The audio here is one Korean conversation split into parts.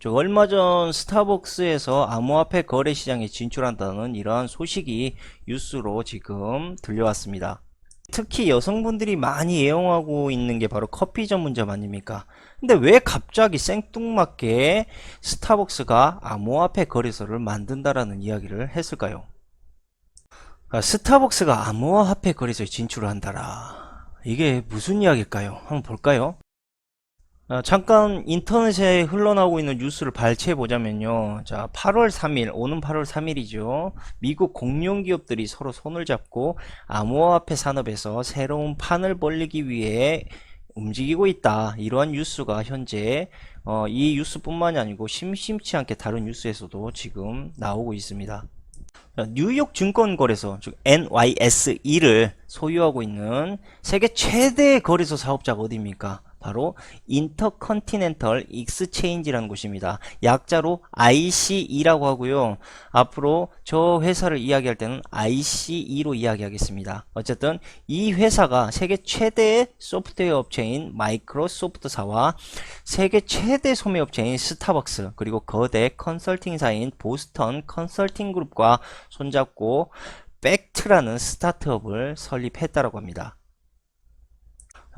저 얼마 전 스타벅스에서 암호화폐 거래 시장에 진출한다는 이러한 소식이 뉴스로 지금 들려왔습니다. 특히 여성분들이 많이 애용하고 있는 게 바로 커피 전문점 아닙니까? 근데 왜 갑자기 생뚱맞게 스타벅스가 암호화폐 거래소를 만든다라는 이야기를 했을까요? 아, 스타벅스가 암호화폐 거래소에 진출을 한다라. 이게 무슨 이야기일까요? 한번 볼까요? 아, 잠깐 인터넷에 흘러나오고 있는 뉴스를 발췌해 보자면요. 자, 8월 3일, 오는 8월 3일이죠. 미국 공룡 기업들이 서로 손을 잡고 암호화폐 산업에서 새로운 판을 벌리기 위해 움직이고 있다. 이러한 뉴스가 현재 어, 이 뉴스뿐만이 아니고 심심치 않게 다른 뉴스에서도 지금 나오고 있습니다. 자, 뉴욕 증권거래소, 즉 NYSE를 소유하고 있는 세계 최대 거래소 사업자가 어디입니까? 바로 인터컨티넨털 익스체인지라는 곳입니다. 약자로 ICE라고 하고요. 앞으로 저 회사를 이야기할 때는 ICE로 이야기하겠습니다. 어쨌든 이 회사가 세계 최대의 소프트웨어 업체인 마이크로소프트사와 세계 최대 소매 업체인 스타벅스 그리고 거대 컨설팅사인 보스턴 컨설팅 그룹과 손잡고 팩트라는 스타트업을 설립했다라고 합니다.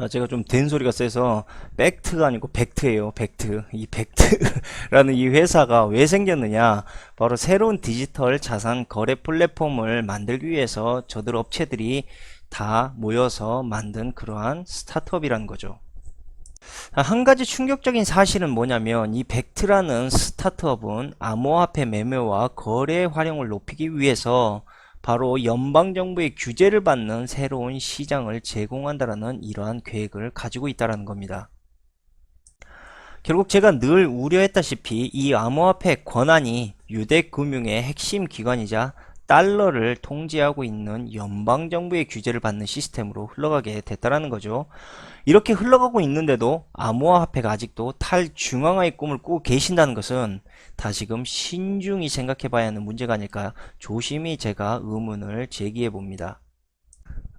아, 제가 좀 된소리가 세서 팩트가 아니고 팩트예요 팩트. 이 팩트라는 이 회사가 왜 생겼느냐? 바로 새로운 디지털 자산 거래 플랫폼을 만들기 위해서 저들 업체들이 다 모여서 만든 그러한 스타트업이라는 거죠. 아, 한 가지 충격적인 사실은 뭐냐면 이 벡트라는 스타트업은 암호화폐 매매와 거래 활용을 높이기 위해서 바로 연방정부의 규제를 받는 새로운 시장을 제공한다라는 이러한 계획을 가지고 있다는 겁니다. 결국 제가 늘 우려했다시피 이 암호화폐 권한이 유대금융의 핵심 기관이자 달러를 통제하고 있는 연방정부의 규제를 받는 시스템으로 흘러가게 됐다는 거죠. 이렇게 흘러가고 있는데도 암호화폐가 아직도 탈중앙화의 꿈을 꾸고 계신다는 것은 다시금 신중히 생각해 봐야 하는 문제가 아닐까 조심히 제가 의문을 제기해 봅니다.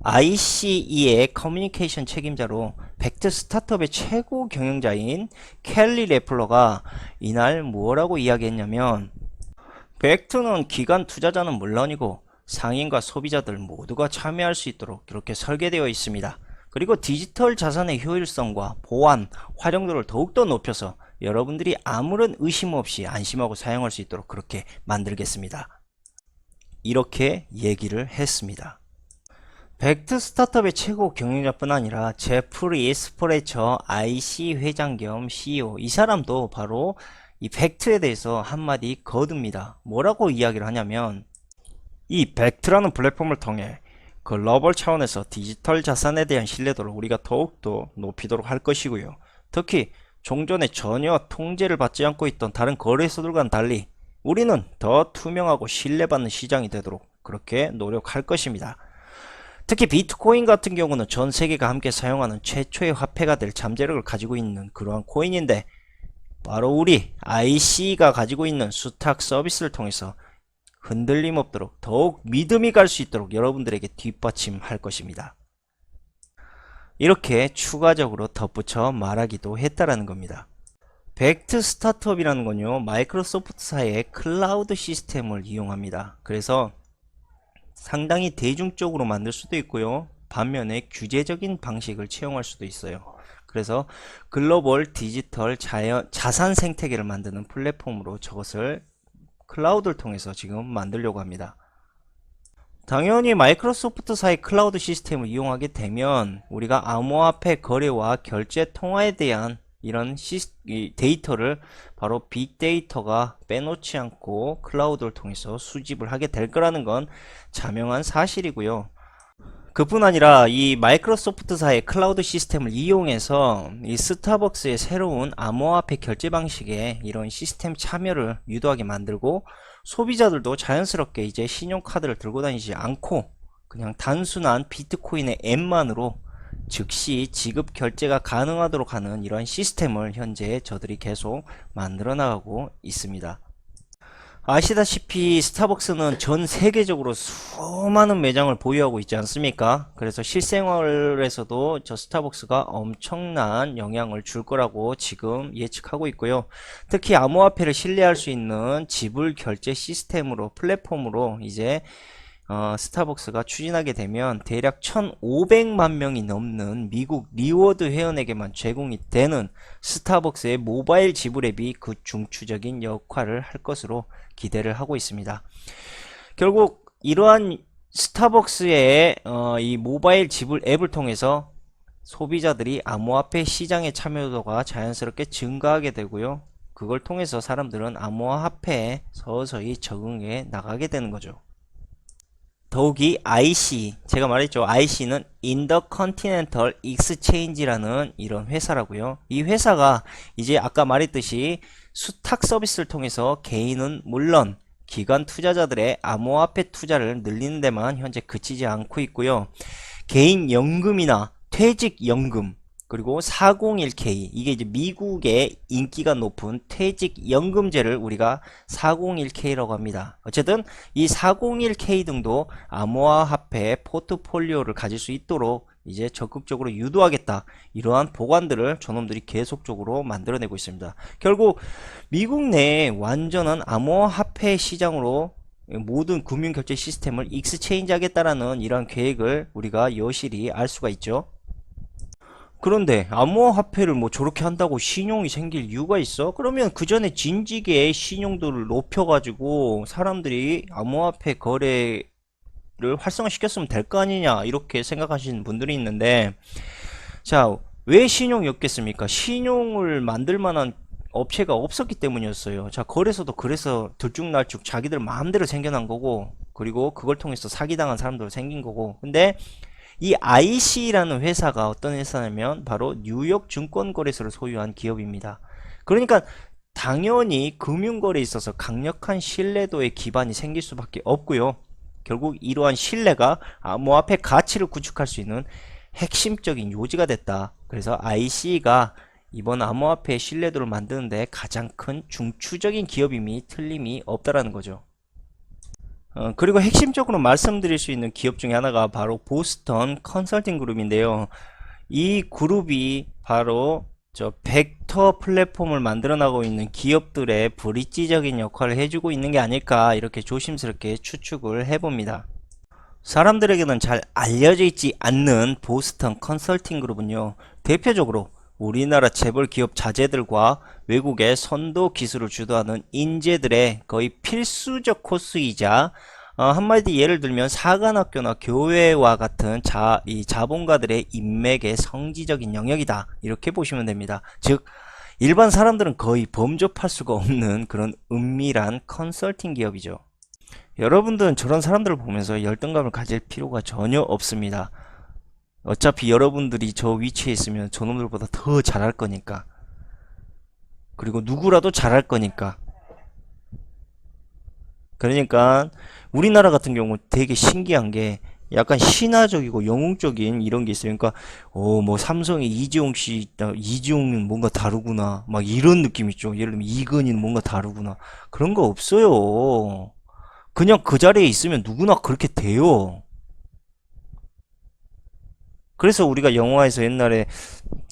ICE의 커뮤니케이션 책임자로 벡트 스타트업의 최고 경영자인 켈리 레플러가 이날 뭐라고 이야기했냐면 벡트는 기관 투자자는 물론이고 상인과 소비자들 모두가 참여할 수 있도록 이렇게 설계되어 있습니다. 그리고 디지털 자산의 효율성과 보안, 활용도를 더욱더 높여서 여러분들이 아무런 의심 없이 안심하고 사용할 수 있도록 그렇게 만들겠습니다. 이렇게 얘기를 했습니다. 벡트 스타트업의 최고 경영자뿐 아니라 제프리 스프레처 IC 회장 겸 CEO 이 사람도 바로 이 벡트에 대해서 한마디 거둡니다. 뭐라고 이야기를 하냐면 이 벡트라는 플랫폼을 통해 글로벌 차원에서 디지털 자산에 대한 신뢰도를 우리가 더욱더 높이도록 할 것이고요. 특히 종전에 전혀 통제를 받지 않고 있던 다른 거래소들과는 달리 우리는 더 투명하고 신뢰받는 시장이 되도록 그렇게 노력할 것입니다. 특히 비트코인 같은 경우는 전 세계가 함께 사용하는 최초의 화폐가 될 잠재력을 가지고 있는 그러한 코인인데 바로 우리 IC가 가지고 있는 수탁 서비스를 통해서 흔들림 없도록 더욱 믿음이 갈 수 있도록 여러분들에게 뒷받침할 것입니다. 이렇게 추가적으로 덧붙여 말하기도 했다라는 겁니다. 벡트 스타트업이라는 건요 마이크로소프트사의 클라우드 시스템을 이용합니다. 그래서 상당히 대중적으로 만들 수도 있고요 반면에 규제적인 방식을 채용할 수도 있어요. 그래서 글로벌 디지털 자연, 자산 생태계를 만드는 플랫폼으로 저것을 클라우드를 통해서 지금 만들려고 합니다. 당연히 마이크로소프트사의 클라우드 시스템을 이용하게 되면 우리가 암호화폐 거래와 결제 통화에 대한 이런 시스, 이 데이터를 바로 빅데이터가 빼놓지 않고 클라우드를 통해서 수집을 하게 될 거라는 건 자명한 사실이고요. 그뿐 아니라 이 마이크로소프트사의 클라우드 시스템을 이용해서 이 스타벅스의 새로운 암호화폐 결제 방식에 이런 시스템 참여를 유도하게 만들고 소비자들도 자연스럽게 이제 신용카드를 들고 다니지 않고 그냥 단순한 비트코인의 앱만으로 즉시 지급 결제가 가능하도록 하는 이러한 시스템을 현재 저들이 계속 만들어 나가고 있습니다. 아시다시피 스타벅스는 전 세계적으로 수많은 매장을 보유하고 있지 않습니까? 그래서 실생활에서도 저 스타벅스가 엄청난 영향을 줄 거라고 지금 예측하고 있고요. 특히 암호화폐를 신뢰할 수 있는 지불 결제 시스템으로 플랫폼으로 이제 어, 스타벅스가 추진하게 되면 대략 1,500만 명이 넘는 미국 리워드 회원에게만 제공이 되는 스타벅스의 모바일 지불 앱이 그 중추적인 역할을 할 것으로 기대를 하고 있습니다. 결국 이러한 스타벅스의 어, 이 모바일 지불 앱을 통해서 소비자들이 암호화폐 시장의 참여도가 자연스럽게 증가하게 되고요. 그걸 통해서 사람들은 암호화폐에 서서히 적응해 나가게 되는 거죠. 더욱이 IC, 제가 말했죠. IC는 Intercontinental Exchange라는 이런 회사라고요. 이 회사가 이제 아까 말했듯이 수탁 서비스를 통해서 개인은 물론 기관 투자자들의 암호화폐 투자를 늘리는 데만 현재 그치지 않고 있고요. 개인 연금이나 퇴직 연금 그리고 401k 이게 이제 미국의 인기가 높은 퇴직 연금제를 우리가 401k라고 합니다. 어쨌든 이 401k 등도 암호화폐 포트폴리오를 가질 수 있도록 이제 적극적으로 유도하겠다. 이러한 보관들을 저놈들이 계속적으로 만들어내고 있습니다. 결국 미국 내에 완전한 암호화폐 시장으로 모든 금융결제 시스템을 익스체인지 하겠다라는 이러한 계획을 우리가 여실히 알 수가 있죠. 그런데 암호화폐를 뭐 저렇게 한다고 신용이 생길 이유가 있어? 그러면 그 전에 진지게 신용도를 높여가지고 사람들이 암호화폐 거래를 활성화시켰으면 될 거 아니냐 이렇게 생각하시는 분들이 있는데 자 왜 신용이 없겠습니까? 신용을 만들 만한 업체가 없었기 때문이었어요. 자 거래소도 그래서 들쭉날쭉 자기들 마음대로 생겨난 거고 그리고 그걸 통해서 사기당한 사람들 생긴 거고 근데 이 IC라는 회사가 어떤 회사냐면 바로 뉴욕 증권거래소를 소유한 기업입니다. 그러니까 당연히 금융거래에 있어서 강력한 신뢰도의 기반이 생길 수밖에 없고요. 결국 이러한 신뢰가 암호화폐 가치를 구축할 수 있는 핵심적인 요지가 됐다. 그래서 IC가 이번 암호화폐 신뢰도를 만드는데 가장 큰 중추적인 기업임이 틀림이 없다라는 거죠. 어, 그리고 핵심적으로 말씀드릴 수 있는 기업 중에 하나가 바로 보스턴 컨설팅 그룹인데요. 이 그룹이 바로 저 벡터 플랫폼을 만들어 나가고 있는 기업들의 브릿지적인 역할을 해주고 있는 게 아닐까 이렇게 조심스럽게 추측을 해봅니다. 사람들에게는 잘 알려져 있지 않는 보스턴 컨설팅 그룹은요. 대표적으로 우리나라 재벌 기업 자재들과 외국의 선도 기술을 주도하는 인재들의 거의 필수적 코스이자 어, 한마디 예를 들면 사관학교나 교회와 같은 자, 이 자본가들의 인맥의 성지적인 영역이다. 이렇게 보시면 됩니다. 즉, 일반 사람들은 거의 범접할 수가 없는 그런 은밀한 컨설팅 기업이죠. 여러분들은 저런 사람들을 보면서 열등감을 가질 필요가 전혀 없습니다. 어차피 여러분들이 저 위치에 있으면 저놈들보다 더 잘할 거니까. 그리고 누구라도 잘할 거니까. 그러니까 우리나라 같은 경우 되게 신기한 게 약간 신화적이고 영웅적인 이런 게 있어요. 그러니까 어 뭐 삼성의 이재용 씨 있다. 이재용은 뭔가 다르구나. 막 이런 느낌 있죠. 예를 들면 이건희는 뭔가 다르구나. 그런 거 없어요. 그냥 그 자리에 있으면 누구나 그렇게 돼요. 그래서 우리가 영화에서 옛날에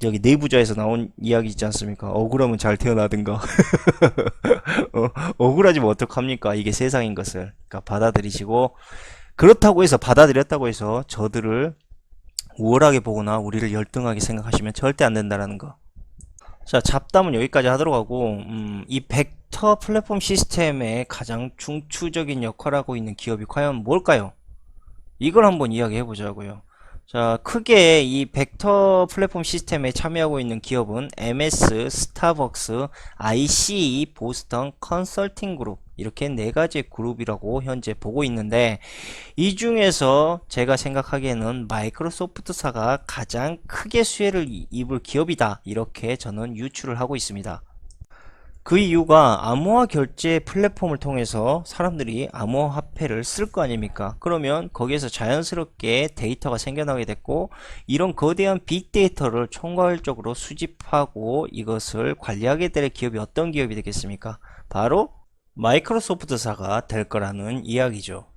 여기 내부자에서 나온 이야기 있지 않습니까? 억울하면 잘 태어나든가. 어, 억울하지면 어떡합니까? 이게 세상인 것을. 그러니까 받아들이시고, 그렇다고 해서, 받아들였다고 해서 저들을 우월하게 보거나 우리를 열등하게 생각하시면 절대 안 된다라는 거. 자, 잡담은 여기까지 하도록 하고, 음, 이 벡터 플랫폼 시스템의 가장 중추적인 역할을 하고 있는 기업이 과연 뭘까요? 이걸 한번 이야기해 보자고요. 자, 크게 이 벡터 플랫폼 시스템에 참여하고 있는 기업은 MS, 스타벅스, IC, 보스턴 컨설팅 그룹 이렇게 네 가지 그룹이라고 현재 보고 있는데 이 중에서 제가 생각하기에는 마이크로소프트사가 가장 크게 수혜를 입을 기업이다 이렇게 저는 유추를 하고 있습니다. 그 이유가 암호화 결제 플랫폼을 통해서 사람들이 암호화폐를 쓸 거 아닙니까? 그러면 거기에서 자연스럽게 데이터가 생겨나게 됐고 이런 거대한 빅데이터를 총괄적으로 수집하고 이것을 관리하게 될 기업이 어떤 기업이 되겠습니까? 바로 마이크로소프트사가 될 거라는 이야기죠.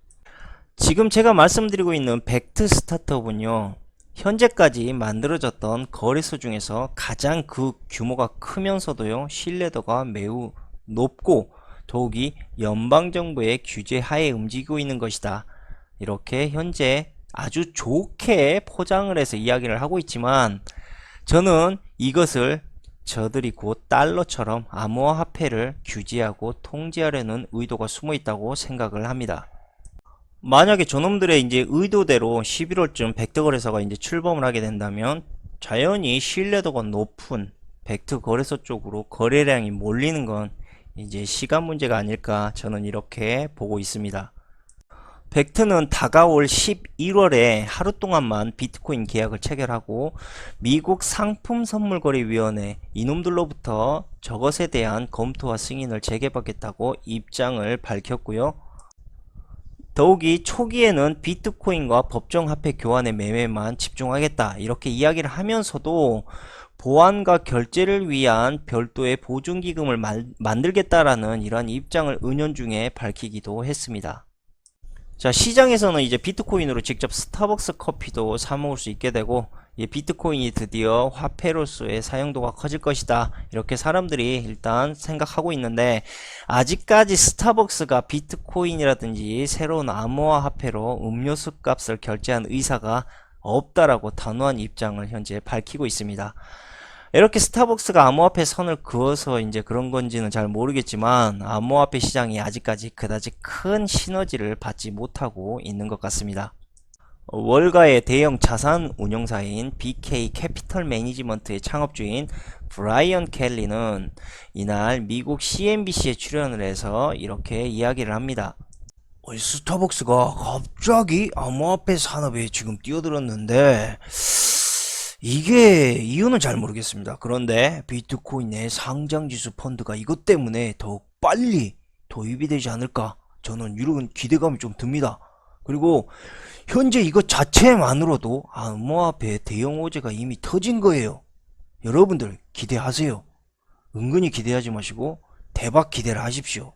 지금 제가 말씀드리고 있는 벡트 스타트업은요, 현재까지 만들어졌던 거래소 중에서 가장 그 규모가 크면서도요, 신뢰도가 매우 높고, 더욱이 연방정부의 규제 하에 움직이고 있는 것이다. 이렇게 현재 아주 좋게 포장을 해서 이야기를 하고 있지만, 저는 이것을 저들이 곧 달러처럼 암호화폐를 규제하고 통제하려는 의도가 숨어 있다고 생각을 합니다. 만약에 저놈들의 이제 의도대로 11월쯤 벡터 거래소가 이제 출범을 하게 된다면 자연히 신뢰도가 높은 벡터 거래소 쪽으로 거래량이 몰리는 건 이제 시간 문제가 아닐까 저는 이렇게 보고 있습니다. 벡트는 다가올 11월에 하루 동안만 비트코인 계약을 체결하고 미국 상품 선물 거래 위원회 이놈들로부터 저것에 대한 검토와 승인을 재개받겠다고 입장을 밝혔고요. 더욱이 초기에는 비트코인과 법정화폐 교환의 매매만 집중하겠다 이렇게 이야기를 하면서도 보안과 결제를 위한 별도의 보증기금을 만- 만들겠다라는 이러한 입장을 은연중에 밝히기도 했습니다. 자, 시장에서는 이제 비트코인으로 직접 스타벅스 커피도 사 먹을 수 있게 되고, 이 비트코인이 드디어 화폐로서의 사용도가 커질 것이다. 이렇게 사람들이 일단 생각하고 있는데, 아직까지 스타벅스가 비트코인이라든지 새로운 암호화 화폐로 음료수 값을 결제한 의사가 없다라고 단호한 입장을 현재 밝히고 있습니다. 이렇게 스타벅스가 암호화폐 선을 그어서 이제 그런 건지는 잘 모르겠지만 암호화폐 시장이 아직까지 그다지 큰 시너지를 받지 못하고 있는 것 같습니다. 어, 월가의 대형 자산 운용사인 BK 캐피털 매니지먼트의 창업주인 브라이언 켈리는 이날 미국 CNBC에 출연을 해서 이렇게 이야기를 합니다. 어, 스타벅스가 갑자기 암호화폐 산업에 지금 뛰어들었는데 이게 이유는 잘 모르겠습니다. 그런데 비트코인의 상장지수 펀드가 이것 때문에 더욱 빨리 도입이 되지 않을까? 저는 이런 기대감이 좀 듭니다. 그리고 현재 이것 자체만으로도 암호화폐 대형 호재가 이미 터진 거예요. 여러분들 기대하세요. 은근히 기대하지 마시고 대박 기대를 하십시오.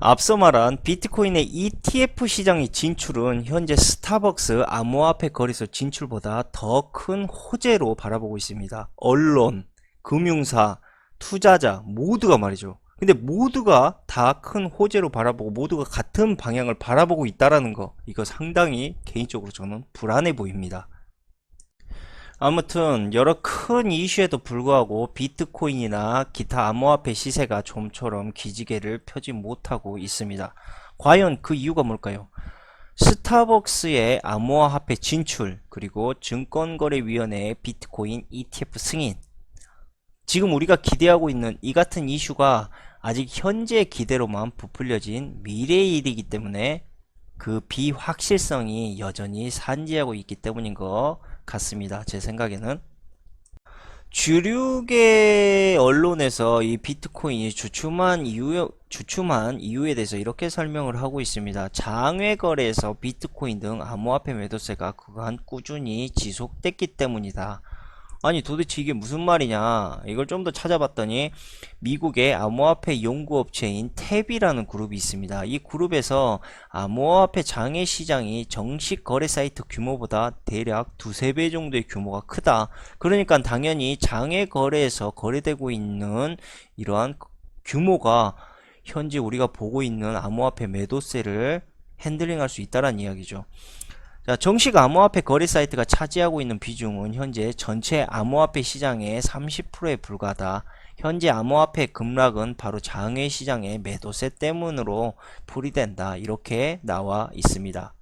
앞서 말한 비트코인의 ETF 시장의 진출은 현재 스타벅스 암호화폐 거래소 진출보다 더 큰 호재로 바라보고 있습니다. 언론, 금융사, 투자자 모두가 말이죠. 근데 모두가 다 큰 호재로 바라보고 모두가 같은 방향을 바라보고 있다라는 거 이거 상당히 개인적으로 저는 불안해 보입니다. 아무튼 여러 큰 이슈에도 불구하고 비트코인이나 기타 암호화폐 시세가 좀처럼 기지개를 펴지 못하고 있습니다. 과연 그 이유가 뭘까요? 스타벅스의 암호화폐 진출 그리고 증권거래위원회의 비트코인 ETF 승인 지금 우리가 기대하고 있는 이 같은 이슈가 아직 현재 기대로만 부풀려진 미래의 일이기 때문에 그 비확실성이 여전히 산지하고 있기 때문인 것 같습니다. 제 생각에는. 주류계 언론에서 이 비트코인이 주춤한 이유, 주춤한 이유에 대해서 이렇게 설명을 하고 있습니다. 장외 거래에서 비트코인 등 암호화폐 매도세가 그간 꾸준히 지속됐기 때문이다. 아니 도대체 이게 무슨 말이냐? 이걸 좀 더 찾아봤더니 미국의 암호화폐 연구업체인 탭이라는 그룹이 있습니다. 이 그룹에서 암호화폐 장외 시장이 정식 거래 사이트 규모보다 대략 두세 배 정도의 규모가 크다. 그러니까 당연히 장외 거래에서 거래되고 있는 이러한 규모가 현재 우리가 보고 있는 암호화폐 매도세를 핸들링할 수 있다는 이야기죠 자, 정식 암호화폐 거래 사이트가 차지하고 있는 비중은 현재 전체 암호화폐 시장의 30%에 불과하다. 현재 암호화폐 급락은 바로 장외 시장의 매도세 때문으로 풀이된다. 이렇게 나와 있습니다.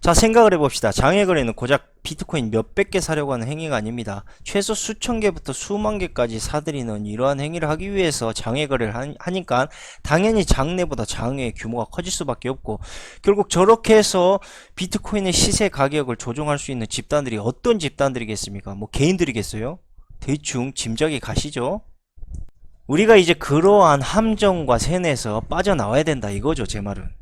자, 생각을 해봅시다. 장외 거래는 고작 비트코인 몇백 개 사려고 하는 행위가 아닙니다. 최소 수천 개부터 수만 개까지 사들이는 이러한 행위를 하기 위해서 장외 거래를 하- 하니까 당연히 장내보다 장외의 규모가 커질 수밖에 없고 결국 저렇게 해서 비트코인의 시세 가격을 조정할 수 있는 집단들이 어떤 집단들이겠습니까? 뭐 개인들이겠어요? 대충 짐작이 가시죠? 우리가 이제 그러한 함정과 세뇌에서 빠져나와야 된다 이거죠 제 말은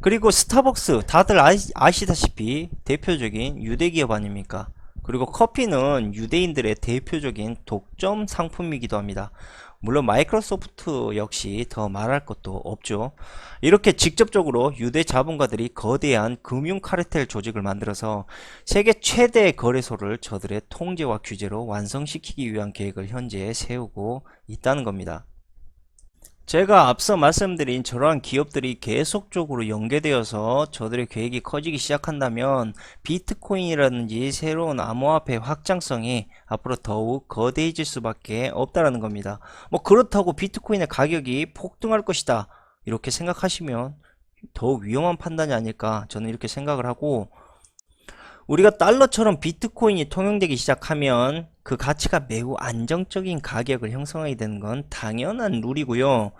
그리고 스타벅스 다들 아시, 아시다시피 대표적인 유대기업 아닙니까? 그리고 커피는 유대인들의 대표적인 독점 상품이기도 합니다. 물론 마이크로소프트 역시 더 말할 것도 없죠. 이렇게 직접적으로 유대 자본가들이 거대한 금융 카르텔 조직을 만들어서 세계 최대 거래소를 저들의 통제와 규제로 완성시키기 위한 계획을 현재 세우고 있다는 겁니다. 제가 앞서 말씀드린 저러한 기업들이 계속적으로 연계되어서 저들의 계획이 커지기 시작한다면 비트코인이라든지 새로운 암호화폐 확장성이 앞으로 더욱 거대해질 수밖에 없다라는 겁니다. 뭐 그렇다고 비트코인의 가격이 폭등할 것이다. 이렇게 생각하시면 더욱 위험한 판단이 아닐까 저는 이렇게 생각을 하고 우리가 달러처럼 비트코인이 통용되기 시작하면 그 가치가 매우 안정적인 가격을 형성하게 되는 건 당연한 룰이고요.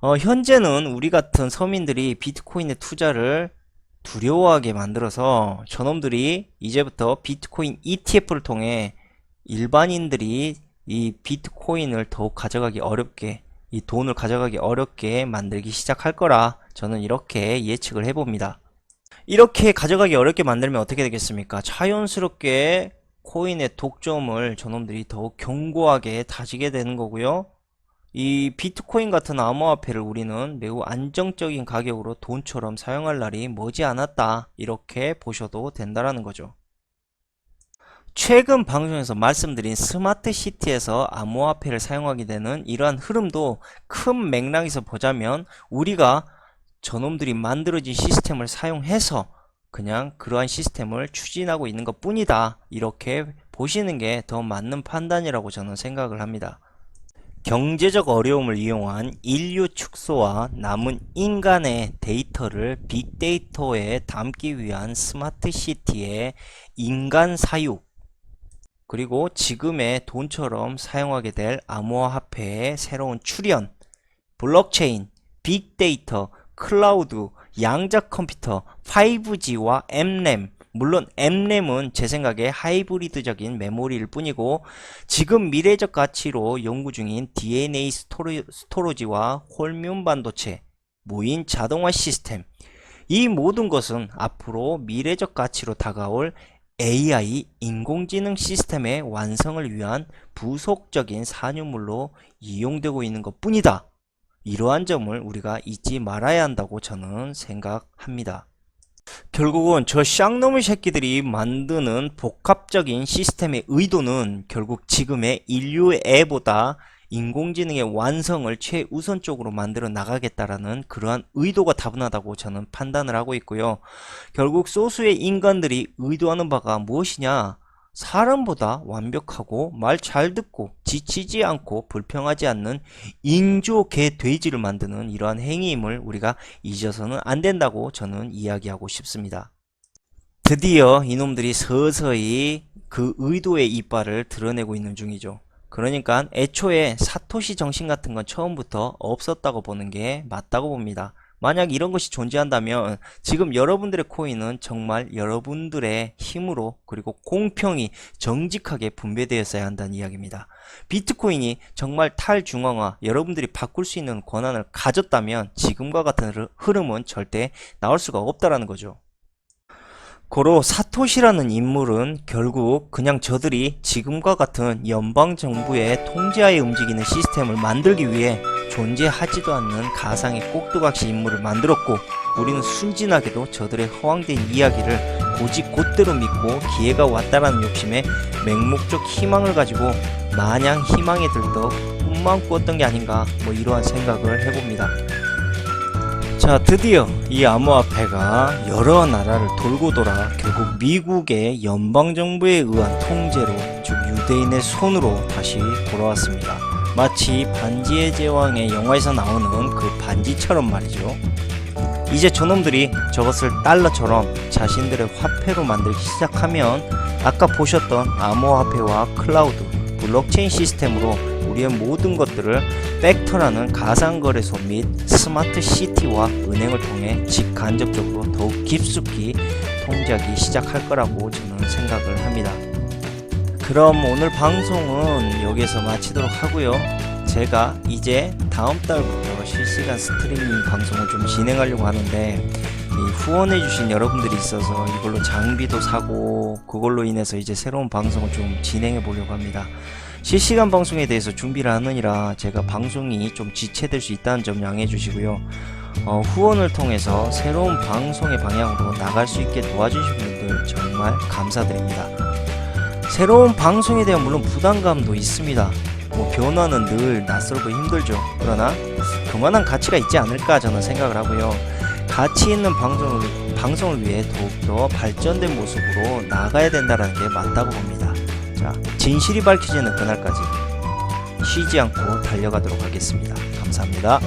어, 현재는 우리 같은 서민들이 비트코인의 투자를 두려워하게 만들어서 저놈들이 이제부터 비트코인 ETF를 통해 일반인들이 이 비트코인을 더욱 가져가기 어렵게 이 돈을 가져가기 어렵게 만들기 시작할 거라 저는 이렇게 예측을 해봅니다. 이렇게 가져가기 어렵게 만들면 어떻게 되겠습니까? 자연스럽게 코인의 독점을 저놈들이 더욱 견고하게 다지게 되는 거고요. 이 비트코인 같은 암호화폐를 우리는 매우 안정적인 가격으로 돈처럼 사용할 날이 머지 않았다. 이렇게 보셔도 된다라는 거죠. 최근 방송에서 말씀드린 스마트 시티에서 암호화폐를 사용하게 되는 이러한 흐름도 큰 맥락에서 보자면 우리가 저놈들이 만들어진 시스템을 사용해서 그냥 그러한 시스템을 추진하고 있는 것 뿐이다. 이렇게 보시는 게 더 맞는 판단이라고 저는 생각을 합니다. 경제적 어려움을 이용한 인류 축소와 남은 인간의 데이터를 빅데이터에 담기 위한 스마트 시티의 인간 사육 그리고 지금의 돈처럼 사용하게 될 암호화폐의 새로운 출현, 블록체인, 빅데이터, 클라우드, 양자 컴퓨터, 5G와 M램, 물론 M램은 제 생각에 하이브리드적인 메모리일 뿐이고 지금 미래적 가치로 연구 중인 DNA 스토로, 스토로지와 홀뮨 반도체, 무인 자동화 시스템 이 모든 것은 앞으로 미래적 가치로 다가올 AI 인공지능 시스템의 완성을 위한 부속적인 산유물로 이용되고 있는 것 뿐이다. 이러한 점을 우리가 잊지 말아야 한다고 저는 생각합니다. 결국은 저 쌍놈의 새끼들이 만드는 복합적인 시스템의 의도는 결국 지금의 인류의 애보다 인공지능의 완성을 최우선적으로 만들어 나가겠다라는 그러한 의도가 다분하다고 저는 판단을 하고 있고요. 결국 소수의 인간들이 의도하는 바가 무엇이냐? 사람보다 완벽하고 말 잘 듣고 지치지 않고 불평하지 않는 인조 개 돼지를 만드는 이러한 행위임을 우리가 잊어서는 안 된다고 저는 이야기하고 싶습니다. 드디어 이놈들이 서서히 그 의도의 이빨을 드러내고 있는 중이죠. 그러니까 애초에 사토시 정신 같은 건 처음부터 없었다고 보는 게 맞다고 봅니다. 만약 이런 것이 존재한다면 지금 여러분들의 코인은 정말 여러분들의 힘으로 그리고 공평히 정직하게 분배되었어야 한다는 이야기입니다. 비트코인이 정말 탈중앙화 여러분들이 바꿀 수 있는 권한을 가졌다면 지금과 같은 흐- 흐름은 절대 나올 수가 없다라는 거죠. 고로 사토시라는 인물은 결국 그냥 저들이 지금과 같은 연방정부의 통제하에 움직이는 시스템을 만들기 위해 존재하지도 않는 가상의 꼭두각시 인물을 만들었고 우리는 순진하게도 저들의 허황된 이야기를 고지 곧대로 믿고 기회가 왔다라는 욕심에 맹목적 희망을 가지고 마냥 희망에 들떡 꿈만 꾸었던 게 아닌가 뭐 이러한 생각을 해봅니다. 자, 드디어 이 암호화폐가 여러 나라를 돌고 돌아 결국 미국의 연방정부에 의한 통제로, 즉 유대인의 손으로 다시 돌아왔습니다. 마치 반지의 제왕의 영화에서 나오는 그 반지처럼 말이죠. 이제 저놈들이 저것을 달러처럼 자신들의 화폐로 만들기 시작하면 아까 보셨던 암호화폐와 클라우드, 블록체인 시스템으로 우리의 모든 것들을 팩터라는 가상거래소 및 스마트 시티와 은행을 통해 직간접적으로 더욱 깊숙이 통제하기 시작할 거라고 저는 생각을 합니다. 그럼 오늘 방송은 여기서 마치도록 하고요. 제가 이제 다음 달부터 실시간 스트리밍 방송을 좀 진행하려고 하는데 이 후원해주신 여러분들이 있어서 이걸로 장비도 사고 그걸로 인해서 이제 새로운 방송을 좀 진행해 보려고 합니다. 실시간 방송에 대해서 준비를 하느니라 제가 방송이 좀 지체될 수 있다는 점 양해해 주시고요. 어, 후원을 통해서 새로운 방송의 방향으로 나갈 수 있게 도와주신 분들 정말 감사드립니다. 새로운 방송에 대한 물론 부담감도 있습니다. 뭐 변화는 늘 낯설고 힘들죠. 그러나 그만한 가치가 있지 않을까 저는 생각을 하고요. 가치 있는 방송을, 방송을 위해 더욱더 발전된 모습으로 나가야 된다는 게 맞다고 봅니다. 자, 진실이 밝혀지는 그날까지 쉬지 않고 달려가도록 하겠습니다. 감사합니다.